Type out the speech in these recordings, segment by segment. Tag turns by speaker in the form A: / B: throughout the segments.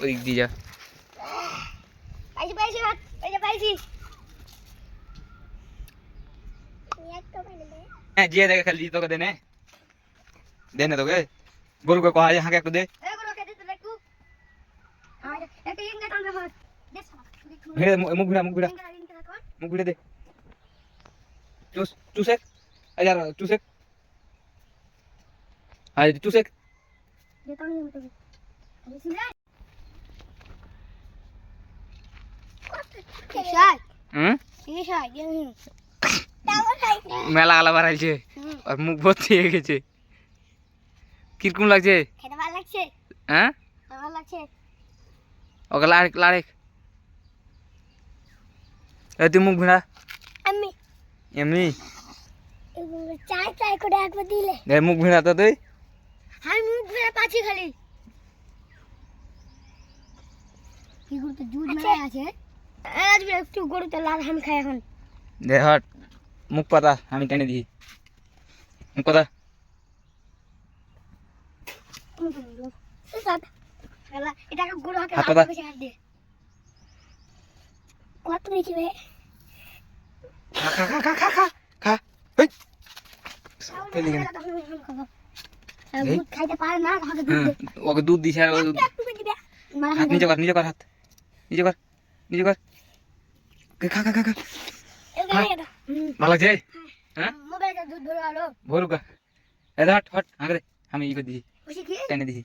A: ওই দিক দিয়ে যা
B: পাইছি পাইছি ভাত এই যে পাইছি একটা পাইলে দে
A: হ্যাঁ যে দেখে খালি তোকে দে নে দে না তোকে গরুকে কহা যায় হাঁকে একটু দে
B: এই গুলো খেতে তো একটু আমার একটা ইংগা টানবে ভাত দে সালা
A: ভিড়ে মুখ ভিড়া মুখ ভিড়া
B: ইংগা ইংগা কর
A: মুখ ভিড়ে দে চুস চুসেক এই যার চুসেক আই মেলা গালা বাড়াইছে আর মুখ ভর্তি হয়ে গেছে। কীরকম লাগছে?
B: খেতে ভালো লাগছে?
A: হ্যাঁ? ওকে লাড়েক লাড়েক এই তুই মুখ ভিড়া এমনি?
B: চাই চাই করে একবার দিলে।
A: দে মুখ ভিড়া তো তুই।
B: আমি মুখ পাচ্ছি খালি। কি করতে জুজ মারা আছে? একটু গরুতে লাল হাম খাই এখন।
A: দে হট মুখ পাতা আমি টেনে দিই। মুখ পাতা।
B: এটাকে গরু হাতে
A: হাত
B: দিয়ে কত নিচে বে?
A: খা খা খা খা খা খা খা। এই। ফেলে গেলে
B: দুধ খাইতে পারে না তাহলে দুধ
A: হ্যাঁ, ওকে দুধ দিছে আর হাত নিচে কর নিচে কর হাত। নিচে কর নিচে কর। খা খা খা খা ভালো লাগছে হ্যাঁ ভরু কা এ হট হট আগে আমি ই করে দিছি টেনে দিছি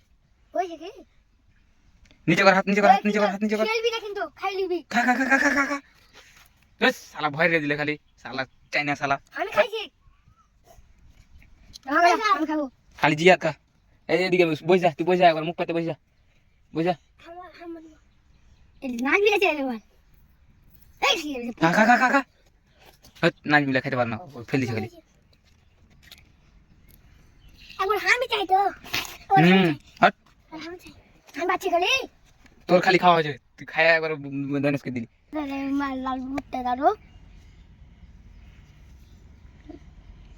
A: নিচে কর হাত নিচে কর হাত নিচে কর হাত নিচে কর
B: খেলবি না কিন্তু খাই লিবি
A: খা খা খা খা খা খা খা বেশ শালা ভয় রে দিলে খালি শালা চাইনা শালা
B: আমি খাইছি আমি আমি খাব
A: খালি জিয়া খা এই এদিকে বসে যা তুই বসে যা একবার মুখ পাতে বসে যা বসে যা
B: নাচ বিলেছে এবার
A: খা খা খা খা খা। নাচ মিলে খেতে পার না। ফেল দিছে খালি।
B: একবার হামি চাই তো।
A: হুম হট।
B: আমি বাচ্চি খালি।
A: তোর খালি খাওয়া হয়েছে। তুই খায় একবার দনেশকে দিলি
B: লাল বুটটা দাঁড়ো।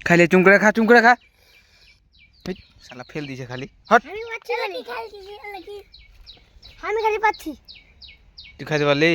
A: খাইলে চুম করে খা চুম করে খা। শালা ফেল দিছে খালি। হট।
B: আমি খালি। পাচ্ছি।
A: তুই খাইতে পারলি?